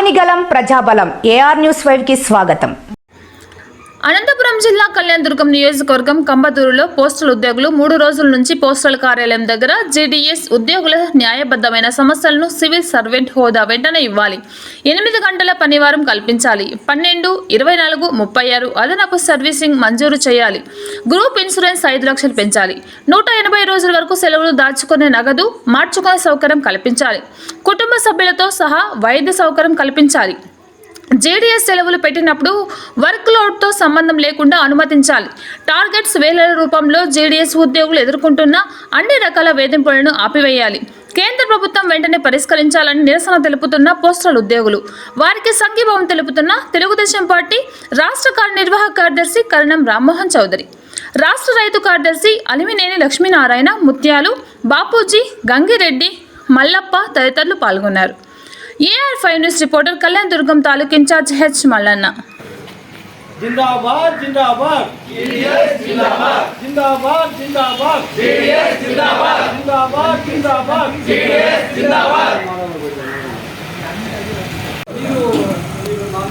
అగ్నిగలం ప్రజాబలం. AR news ఫైవ్కి స్వాగతం. అనంతపురం జిల్లా కళ్యాణదుర్గం నియోజకవర్గం కంబదూరులో పోస్టల్ ఉద్యోగులు మూడు రోజుల నుంచి పోస్టల్ కార్యాలయం దగ్గర జేడీఎస్ ఉద్యోగుల న్యాయబద్ధమైన సమస్యలను సివిల్ సర్వెంట్ హోదా వెంటనే ఇవ్వాలి. ఎనిమిది గంటల పనివారం కల్పించాలి. పన్నెండు ఇరవై నాలుగు ముప్పై ఆరు అదనపు సర్వీసింగ్ మంజూరు చేయాలి. గ్రూప్ ఇన్సూరెన్స్ ఐదు లక్షలు పెంచాలి. నూట ఎనభై రోజుల వరకు సెలవులు దాచుకునే నగదు మార్చుకునే సౌకర్యం కల్పించాలి. కుటుంబ సభ్యులతో సహా వైద్య సౌకర్యం కల్పించాలి. జేడీఎస్ సెలవులు పెట్టినప్పుడు వర్క్ లోడ్తో సంబంధం లేకుండా అనుమతించాలి. టార్గెట్స్ వేల రూపంలో జేడీఎస్ ఉద్యోగులు ఎదుర్కొంటున్న అన్ని రకాల వేధింపులను ఆపివేయాలి. కేంద్ర ప్రభుత్వం వెంటనే పరిష్కరించాలని నిరసన తెలుపుతున్న పోస్టల్ ఉద్యోగులు. వారికి సంఘీభావం తెలుపుతున్న తెలుగుదేశం పార్టీ రాష్ట్ర కార్యనిర్వాహక కార్యదర్శి కరణం రామ్మోహన్ చౌదరి. రాష్ట్ర రైతు కార్యదర్శి అలిమినేని లక్ష్మీనారాయణ ముత్యాలు బాపూజీ గంగిరెడ్డి మల్లప్ప తదితరులు పాల్గొన్నారు. AR five news reporter Kalyan Durgam taluk in charge H Mallanna జిందాబాద్ జిందాబాద్ జిందాబాద్ జిందాబాద్ జిందాబాద్ జిందాబాద్ జిందాబాద్ జిందాబాద్ జిందాబాద్ మీరు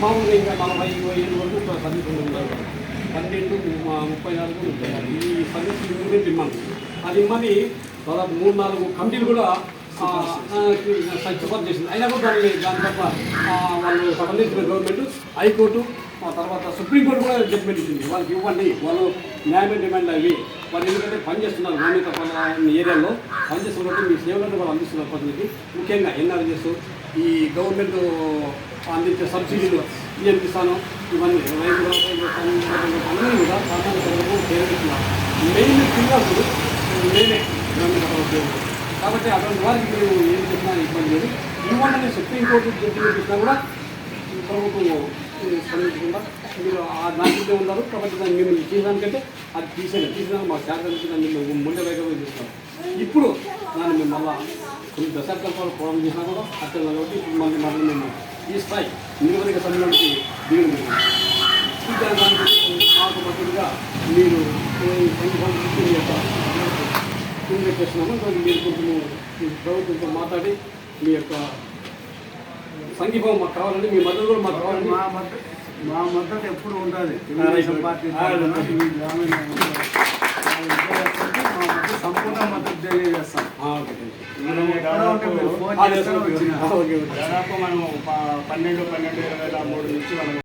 మామూలుగా ఇంకా నలభై ఏడు వరకు సర్వీస్ ఉండాలి పన్నెండు ముప్పై నాలుగు ఉంటాయి. ఈ సర్వీస్ ఇంప్రూవ్మెంట్ ఇమ్మని అది ఇమ్మని దాదాపు మూడు నాలుగు కమిటీలు కూడా ఆ, సిఫార్సు చేసింది. అయినా కూడా దాన్ని దాని తప్ప వాళ్ళు సంబంధించిన గవర్నమెంట్ హైకోర్టు తర్వాత సుప్రీంకోర్టు కూడా జడ్జ్మెంట్ ఇచ్చింది. వాళ్ళకి ఇవ్వండి. వాళ్ళు న్యాయమైన డిమాండ్ అవి. వాళ్ళు ఎందుకంటే పనిచేస్తున్నారు నాణ్యత ఏరియాలో పనిచేస్తున్నట్టు మీ సేవలను వాళ్ళు అందిస్తున్నారు పద్ధతికి ముఖ్యంగా ఎన్ఆర్జెస్ ఈ గవర్నమెంట్ అందించే సబ్సిడీలు పిఎం కిసాను ఇవన్నీ రైతు భరోసా ఇవి అన్నీ కూడా సామాన్య ప్రజలకు చేరుతున్నారు మెయిన్ పిల్లలు మేమే గ్రామీణ ఉద్యోగులు కాబట్టి అటువంటి వారికి మేము ఏం చెప్పినా ఇబ్బంది లేదు. ఇవ్వండి సుప్రీంకోర్టు జడ్జిలు చూసినా కూడా ప్రభుత్వం స్పందించకుండా మీరు ఆ దాంట్లో ఉన్నారు. కాబట్టి దాన్ని మిమ్మల్ని తీసేదానికంటే అది తీసేది తీసేదానికి మా శాఖ నుంచి దాన్ని మేము ముందే వైఖరి చూస్తాం ఇప్పుడు దాన్ని మేము మళ్ళీ కొన్ని దశాబ్దాల పోవడం చేసినా కూడా అక్కడ కాబట్టి ఇప్పుడు మళ్ళీ మళ్ళీ మేము ఈ స్థాయి నిరువధిక సమయానికి దానికి మాకు మద్దతుగా మీరు మీ యొక్క చేస్తున్నాము మీరు కొంచెం ప్రభుత్వంతో మాట్లాడి మీ యొక్క సంఘీభావం మాకు కావాలండి మీ మద్దతు కూడా మాకు కావాలండి మా మద్దతు మా మద్దతు ఎప్పుడు ఉండాలి. తెలుగుదేశం పార్టీ గ్రామీణ సంపూర్ణ మద్దతు తెలియజేస్తాం. దాదాపు మనం పన్నెండు పన్నెండు ఇరవై మూడు నుంచి మనం